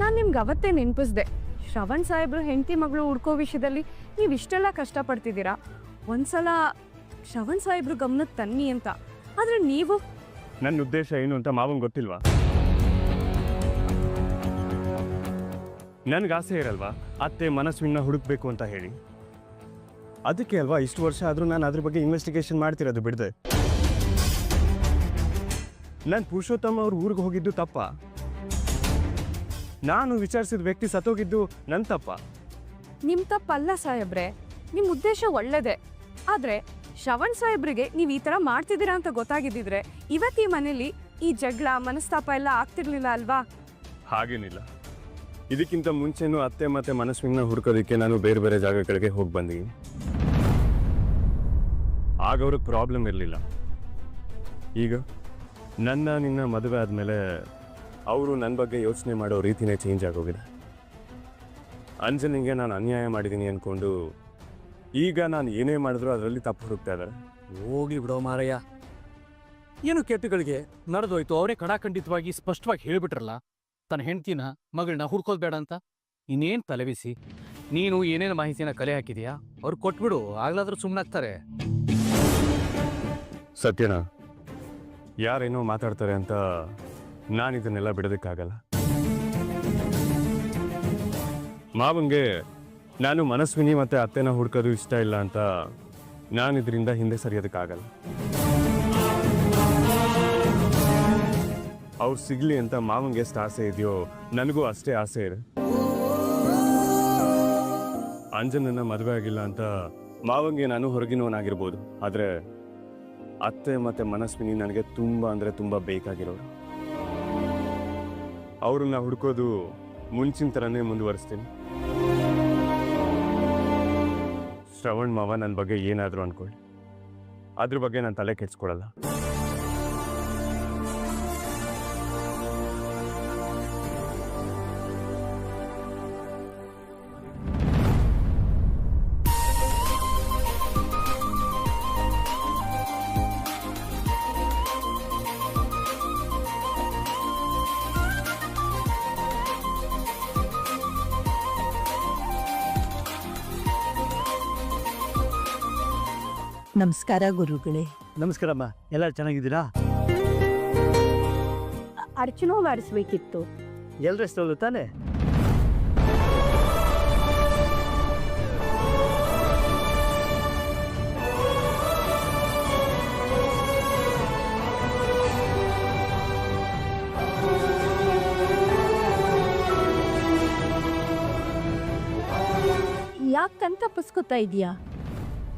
ನಾನು ನಿಮ್ಗೆ ಅವತ್ತೇ ನೆನಪಿಸ್ದೆ. ಶ್ರವಣ್ ಸಾಹೇಬ್ರು ಹೆಂಡತಿ ಮಗಳು ಹುಡ್ಕೋ ವಿಷಯದಲ್ಲಿ ನೀವು ಇಷ್ಟೆಲ್ಲ ಕಷ್ಟಪಡ್ತಿದ್ದೀರಾ? ಒಂದ್ಸಲ ಶ್ರವಣ್ ಸಾಹೇಬ್ರು ಗಮನಕ್ಕೆ ತನ್ನಿ ಅಂತ. ಆದರೆ ನೀವು? ನನ್ನ ಉದ್ದೇಶ ಏನು ಅಂತ ಮಾವನ್ ಗೊತ್ತಿಲ್ವಾ? ನನಗೆ ಆಸೆ ಇರಲ್ವಾ? ಅತ್ತೆ ಮನಸ್ವಿನ ಹುಡುಕ್ಬೇಕು ಅಂತ ಹೇಳಿ. ಅದಕ್ಕೆ ಅಲ್ವಾ ಇಷ್ಟು ವರ್ಷ ಆದರೂ ನಾನು ಅದ್ರ ಬಗ್ಗೆ ಇನ್ವೆಸ್ಟಿಗೇಷನ್ ಮಾಡ್ತಿರೋದು ಬಿಡದೆ. ನಾನು ಪುರುಷೋತ್ತಮ ಅವ್ರ ಊರಿಗೆ ಹೋಗಿದ್ದು ತಪ್ಪ. ನಾನು ವಿಚಾರಿಸಿದ ವ್ಯಕ್ತಿ ಸತ್ತೋಗಿದ್ದು ನನ್ನ ತಪ್ಪ. ನಿಮ್ ತಪ್ಪಲ್ಲ ಸಾಹೇಬ್ರೆ. ನಿಮ್ ಉದ್ದೇಶ ಒಳ್ಳೇದೆ. ಆದ್ರೆ ಶ್ರವಣ್ ಸಾಹೇಬ್ರಿಗೆ ನೀವು ಈ ತರ ಮಾಡ್ತಿದ್ದೀರಾ ಅಂತ ಗೊತ್ತಾಗಿದ್ದಿದ್ರೆ ಇವತ್ತು ಈ ಮನೇಲಿ ಈ ಜಗಳ ಮನಸ್ತಾಪ ಎಲ್ಲ ಆಗ್ತಿರ್ಲಿಲ್ಲ ಅಲ್ವಾ? ಹಾಗೇನಿಲ್ಲ. ಇದಕ್ಕಿಂತ ಮುಂಚೆನೂ ಅತ್ತೆ ಮತ್ತೆ ಮನಸ್ವಿನ ಹುಡ್ಕೋದಕ್ಕೆ ನಾನು ಬೇರೆ ಬೇರೆ ಜಾಗಗಳಿಗೆ ಹೋಗಿ ಬಂದಿದ್ದೀನಿ ಆಗ ಅವ್ರಿಗೆ ಪ್ರಾಬ್ಲಮ್ ಇರಲಿಲ್ಲ. ಈಗ ನನ್ನ ನಿನ್ನ ಮದುವೆ ಆದಮೇಲೆ ಅವರು ನನ್ನ ಬಗ್ಗೆ ಯೋಚನೆ ಮಾಡೋ ರೀತಿನೇ ಚೇಂಜ್ ಆಗೋಗಿದೆ. ಅಂಜನಿಗೆ ನಾನು ಅನ್ಯಾಯ ಮಾಡಿದ್ದೀನಿ ಅಂದ್ಕೊಂಡು ಈಗ ನಾನು ಏನೇ ಮಾಡಿದ್ರು ಅದರಲ್ಲಿ ತಪ್ಪು ಹುಡುಕ್ತಾ ಇದ್ದಾರೆ. ಹೋಗಿ ಬಿಡೋ ಮಾರಯ್ಯ. ಏನು ಕೆಟ್ಟಗಳಿಗೆ ನಡೆದೋಯ್ತು? ಅವರೇ ಕಡಾಖಂಡಿತವಾಗಿ ಸ್ಪಷ್ಟವಾಗಿ ಹೇಳಿಬಿಟ್ರಲ್ಲ ತನ್ನ ಹೆಂಡ್ತಿನ ಮಗಳನ್ನ ಹುಡ್ಕೋದ್ಬೇಡ ಅಂತ? ಇನ್ನೇನು ತಲೆಬಿಸಿ ನೀನು ಏನೇನು ಮಾಹಿತಿನ ಕಲೆ ಹಾಕಿದೀಯಾ? ಅವ್ರು ಕೊಟ್ಬಿಡು ಆಗ್ಲಾದ್ರೂ ಸುಮ್ಮನಾಗ್ತಾರೆ ಸತ್ಯನಾ ಯಾರೇನೋ ಮಾತಾಡ್ತಾರೆ ಅಂತ ನಾನು ಇದನ್ನೆಲ್ಲ ಬಿಡೋದಕ್ಕಾಗಲ್ಲ. ಮಾವಂಗೆ ನಾನು ಮನಸ್ವಿನಿ ಮತ್ತೆ ಅತ್ತೆನ ಹುಡ್ಕೋದು ಇಷ್ಟ ಇಲ್ಲ ಅಂತ ನಾನು ಇದರಿಂದ ಹಿಂದೆ ಸರಿಯೋದಕ್ಕಾಗಲ್ಲ. ಅವ್ರು ಸಿಗಲಿ ಅಂತ ಮಾವಂಗೆ ಎಷ್ಟು ಆಸೆ ಇದೆಯೋ, ನನಗೂ ಅಷ್ಟೇ ಆಸೆ ಇದೆ. ಅಂಜನನ್ನ ಮದುವೆ ಆಗಿಲ್ಲ ಅಂತ ಮಾವಂಗೆ ನಾನು ಹೊರಗಿನವನಾಗಿರ್ಬೋದು. ಆದರೆ ಅತ್ತೆ ಮತ್ತೆ ಮನಸ್ವಿನಿ ನನಗೆ ತುಂಬ ಅಂದರೆ ತುಂಬ ಬೇಕಾಗಿರೋರು. ಅವ್ರನ್ನ ಹುಡ್ಕೋದು ಮುಂಚಿನ ಥರನೇ ಮುಂದುವರಿಸ್ತೀನಿ. ಶ್ರವಣ್ ಮಾವ ನನ್ನ ಬಗ್ಗೆ ಏನಾದರೂ ಅನ್ಕೊಳ್ಳಿ ಅದ್ರ ಬಗ್ಗೆ ನಾನು ತಲೆ ಕೆಡ್ಸ್ಕೊಳಲ್ಲ. ನಮಸ್ಕಾರ ಗುರುಗಳೇ. ನಮಸ್ಕಾರಮ್ಮ ಎಲ್ಲ ಚೆನ್ನಾಗಿದ್ದೀರಾ? ಅರ್ಚನೋ ಮಾಡಿಸ್ಬೇಕಿತ್ತು. ಎಲ್ರಷ್ಟು ತಾನೆ? ಯಾಕೆ ಪುಸ್ಕೋತಾ ಇದೀಯಾ